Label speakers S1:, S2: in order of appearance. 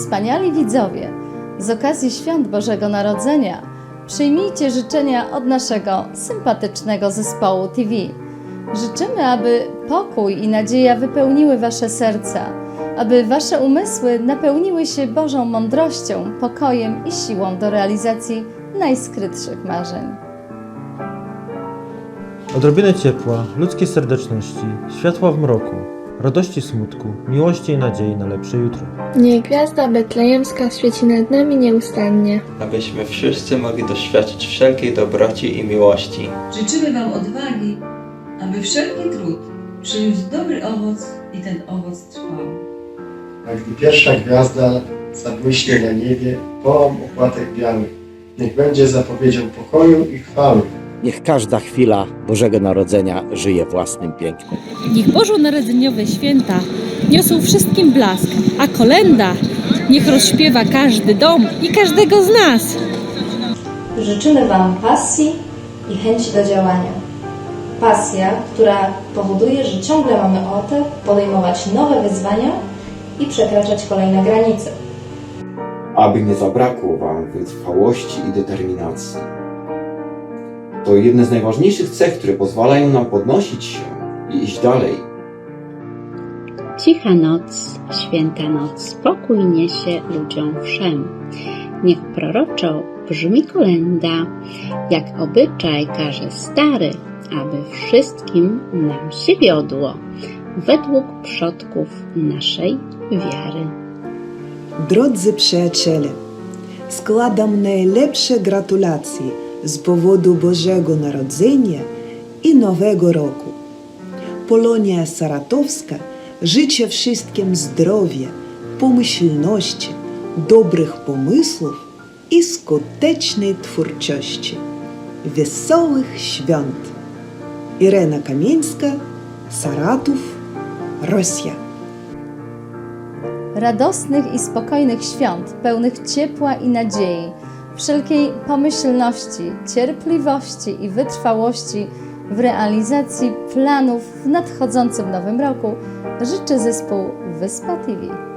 S1: Wspaniali widzowie, z okazji świąt Bożego Narodzenia przyjmijcie życzenia od naszego sympatycznego zespołu TV. Życzymy, aby pokój i nadzieja wypełniły Wasze serca, aby Wasze umysły napełniły się Bożą mądrością, pokojem i siłą do realizacji najskrytszych marzeń.
S2: Odrobinę ciepła, ludzkiej serdeczności, światła w mroku, radości smutku, miłości i nadziei na lepsze jutro.
S3: Niech gwiazda betlejemska świeci nad nami nieustannie.
S4: abyśmy wszyscy mogli doświadczyć wszelkiej dobroci i miłości.
S5: Życzymy Wam odwagi, aby wszelki trud przyniósł dobry owoc i ten owoc trwał.
S6: A gdy pierwsza gwiazda zabłyśnie na niebie, połam opłatek biały. Niech będzie zapowiedzią pokoju i chwały.
S7: Niech każda chwila Bożego Narodzenia żyje własnym pięknem.
S8: Niech bożonarodzeniowe święta niosą wszystkim blask, a kolenda niech rozśpiewa każdy dom i każdego z nas.
S1: Życzymy Wam pasji i chęci do działania. Pasja, która powoduje, że ciągle mamy ochotę podejmować nowe wyzwania i przekraczać kolejne granice.
S9: aby nie zabrakło Wam wytrwałości i determinacji. To jedne z najważniejszych cech, które pozwalają nam podnosić się i iść dalej.
S10: Cicha noc, święta noc, spokój niesie ludziom wszem. Niech proroczo brzmi kolenda, jak obyczaj każe stary, aby wszystkim nam się wiodło, według przodków naszej wiary.
S11: Drodzy przyjaciele, składam najlepsze gratulacje z powodu Bożego Narodzenia i Nowego Roku. Polonia Saratowska życzę wszystkim zdrowia, pomyślności, dobrych pomysłów i skutecznej twórczości. Wesołych świąt! Irena Kamieńska, Saratów, Rosja.
S1: radosnych i spokojnych świąt, pełnych ciepła i nadziei, wszelkiej pomyślności, cierpliwości i wytrwałości w realizacji planów w nadchodzącym nowym roku życzy zespół Wyspa TV.